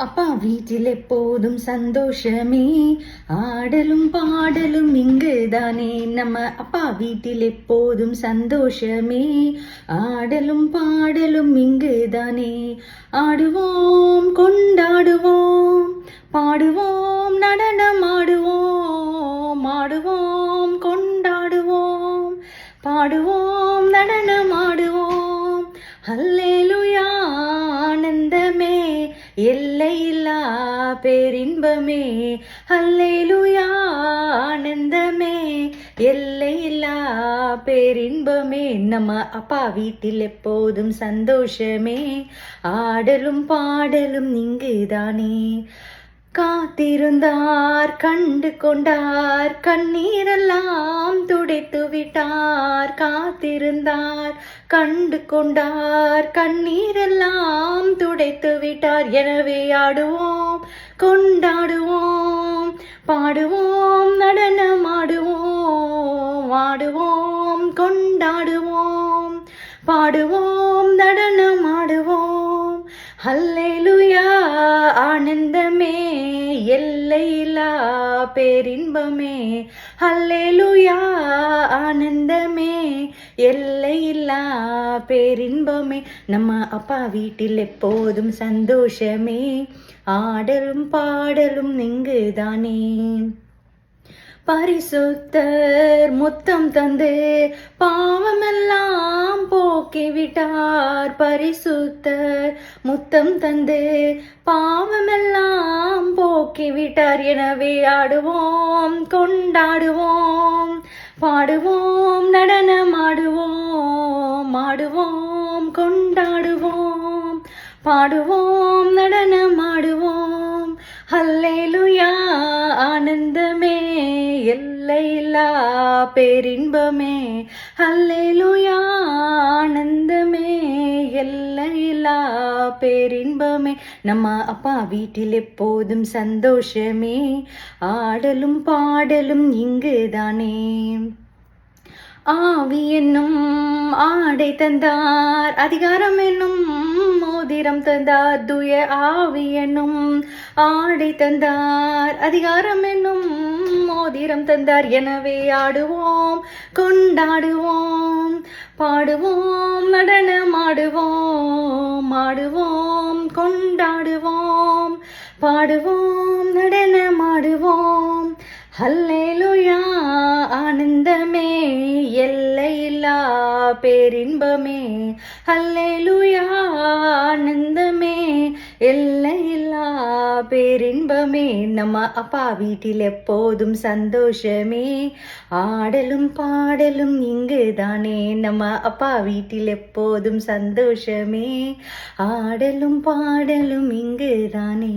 அப்பா வீட்டில் எப்போதும் சந்தோஷமே. ஆடலும் பாடலும் இங்குதானே. நம்ம அப்பா வீட்டில் எப்போதும் சந்தோஷமே. ஆடலும் பாடலும் இங்குதானே. ஆடுவோம் கொண்டாடுவோம் பாடுவோம் நடனம் ஆடுவோம் ஆடுவோம் கொண்டாடுவோம் பாடுவோம் நடனம் ஆடுவோம். ஹல்லேலூயா எல்லையில்லா பேரின்பமே அல்லேலுயா ஆனந்தமே. எல்லையில்லா பேரின்பமே நம்ம அப்பா வீட்டில் எப்போதும் சந்தோஷமே. ஆடலும் பாடலும் இங்குதானே. காத்திருந்தார் கண்டு கொண்டார் கண்ணீரெல்லாம் துடைத்து விட்டார். காத்திருந்தார் கண்டு கொண்டார் கண்ணீரெல்லாம் துடைத்து விட்டார். எனவே ஆடுவோம் கொண்டாடுவோம் பாடுவோம் நடனம் ஆடுவோம் ஆடுவோம் கொண்டாடுவோம் பாடுவோம் நடனம் ஆடுவோம். ஹல்லேலூயா ஆனந்தமே எல்லையிலா பேரின்பமே. அல்லேலுயா ஆனந்தமே எல்லையில்லா பேரின்பமே. நம்ம அப்பா வீட்டில் எப்போதும் சந்தோஷமே. ஆடலும் பாடலும் இங்குதானே. பரிசுத்தர் முத்தம் தந்து பாவமெல்லாம் போக்கிவிட்டார் பரிசுத்தர். முத்தம் தந்து பாவமெல்லாம் போக்கிவிட்டார் எனவே ஆடுவோம் கொண்டாடுவோம் பாடுவோம் நடனமாடுவோம் ஆடுவோம் கொண்டாடுவோம் பாடுவோம் நடனமாடுவோம் ஆடுவோம். ஹல்லேலூயா ஆனந்தமே எல்லையில்லா பேரின்பமே. ஹல்லேலூயா நம்ம அப்பா வீட்டில் எப்போதும் சந்தோஷமே. ஆடலும் பாடலும் இங்குதானே. ஆவி என்னும் ஆடை தந்தார் அதிகாரம் என்னும் மோதிரம் தந்தார் துய ஆவி என்னும் ஆடை தந்தார் அதிகாரம் என்னும் மோதிரம் தந்தார். எனவே ஆடுவோம் கொண்டாடுவோம் பாடுவோம் நடனமாடுவோம் ஆடுவோம். பாடுவோம் நடனமாடுவோம். ஹல்லேலுயா ஆனந்தமே. எல்லையில்லா பேரின்பமே. ஹல்லேலுயா ஆனந்தமே. எல்லையில்லா பேரின்பமே. நம்ம அப்பா வீட்டில் எப்போதும் சந்தோஷமே. ஆடலும் பாடலும் இங்கு தானே நம்ம அப்பா வீட்டில் எப்போதும் சந்தோஷமே. ஆடலும் பாடலும் இங்கு தானே